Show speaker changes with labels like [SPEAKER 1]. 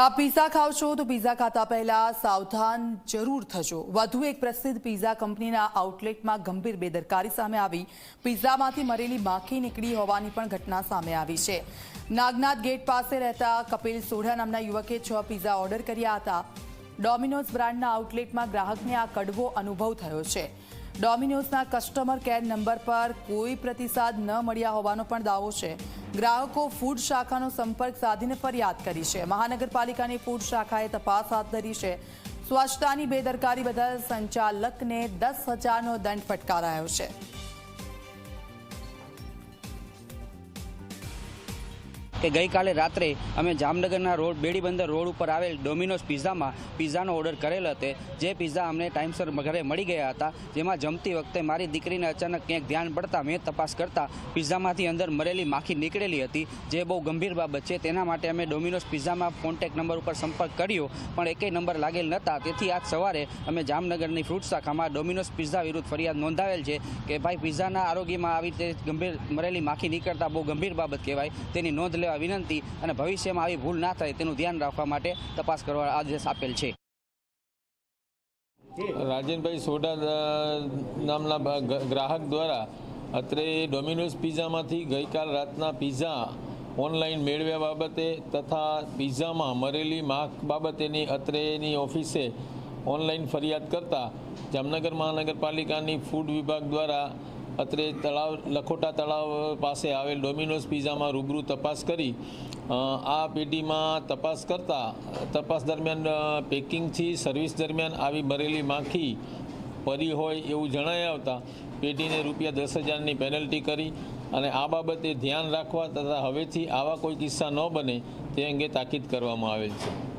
[SPEAKER 1] આ પીઝા ખાવ છો તો પીઝા ખાતા પહેલા સાવધાન જરૂર થજો. વધુ એક પ્રસિદ્ધ પીઝા કંપનીના આઉટલેટમાં ગંભીર બેદરકારી સામે આવી. પીઝામાંથી મરેલી માખી નીકળી હોવાની પણ ઘટના સામે આવી છે. નાગનાથ ગેટ પાસે રહેતા કપિલ સોઢા નામના યુવકે છ પીઝા ઓર્ડર કર્યા હતા. ડોમિનોઝ બ્રાન્ડના આઉટલેટમાં ગ્રાહકને આ કડવો અનુભવ થયો છે. ડોમિનોઝના કસ્ટમર કેર નંબર પર કોઈ પ્રતિસાદ ન મળ્યા હોવાનો પણ દાવો છે. ગ્રાહકો ફૂડ શાખાનો સંપર્ક સાધીને ફરિયાદ કરી છે. મહાનગરપાલિકાની ફૂડ શાખાએ તપાસ હાથ ધરી છે. સ્વચ્છતાની બેદરકારી બદલ સંચાલકને દસ હજારનો દંડ ફટકારાયો છે.
[SPEAKER 2] કે ગઈકાલે રાત્રે અમે જામનગરના રોડ, બેડીબંદર રોડ ઉપર આવેલ ડોમિનોઝ પિઝામાં પિઝાનો ઓર્ડર કરેલ હતો. જે પિઝા અમને ટાઈમસર ઘરે મળી ગયા હતા. જેમાં જમતી વખતે મારી દીકરીને અચાનક ક્યાંક ધ્યાન પડતા મેં તપાસ કરતા પિઝામાંથી અંદર મરેલી માખી નીકળેલી હતી. જે બહુ ગંભીર બાબત છે. તેના માટે અમે ડોમિનોઝ પિઝામાં કોન્ટેક નંબર ઉપર સંપર્ક કર્યો, પણ એકેય નંબર લાગેલ નહોતા. તેથી આજ સવારે અમે જામનગરની ફ્રૂટ શાખામાં ડોમિનોઝ પિઝા વિરુદ્ધ ફરિયાદ નોંધાવેલ છે કે ભાઈ, પિઝાના આરોગ્યમાં આવી રીતે ગંભીર મરેલી માખી નીકળતા બહુ ગંભીર બાબત કહેવાય. તેની નોંધ લેવા વિનંતી અને ભવિષ્યમાં આવી ભૂલ ના થાય તેનું ધ્યાન રાખવા માટે તપાસ કરવા આદેશ આપેલ છે.
[SPEAKER 3] રાજનભાઈ સોઢા નામના ગ્રાહક દ્વારા અત્રે ડોમિનોઝ પિઝામાંથી ગઈકાલ રાતના પિઝા ઓનલાઈન મેળવ્યા બાબતે તથા પીઝામાં મરેલી માખ બાબતેની અત્રેની ઓફિસે ઓનલાઈન ફરિયાદ કરતા જામનગર મહાનગરપાલિકાની ફૂડ વિભાગ દ્વારા અત્રે તળાવ, લખોટા તળાવ પાસે આવેલ ડોમિનોઝ પિઝામાં રૂબરૂ તપાસ કરી. આ પેઢીમાં તપાસ કરતા, તપાસ દરમિયાન પેકિંગથી સર્વિસ દરમિયાન આવી મરેલી માખી પરી હોય એવું જણાઈ આવતા પેઢીને રૂપિયા દસ હજારની પેનલ્ટી કરી અને આ બાબતે ધ્યાન રાખવા તથા હવેથી આવા કોઈ કિસ્સા ન બને તે અંગે તાકીદ કરવામાં આવેલ છે.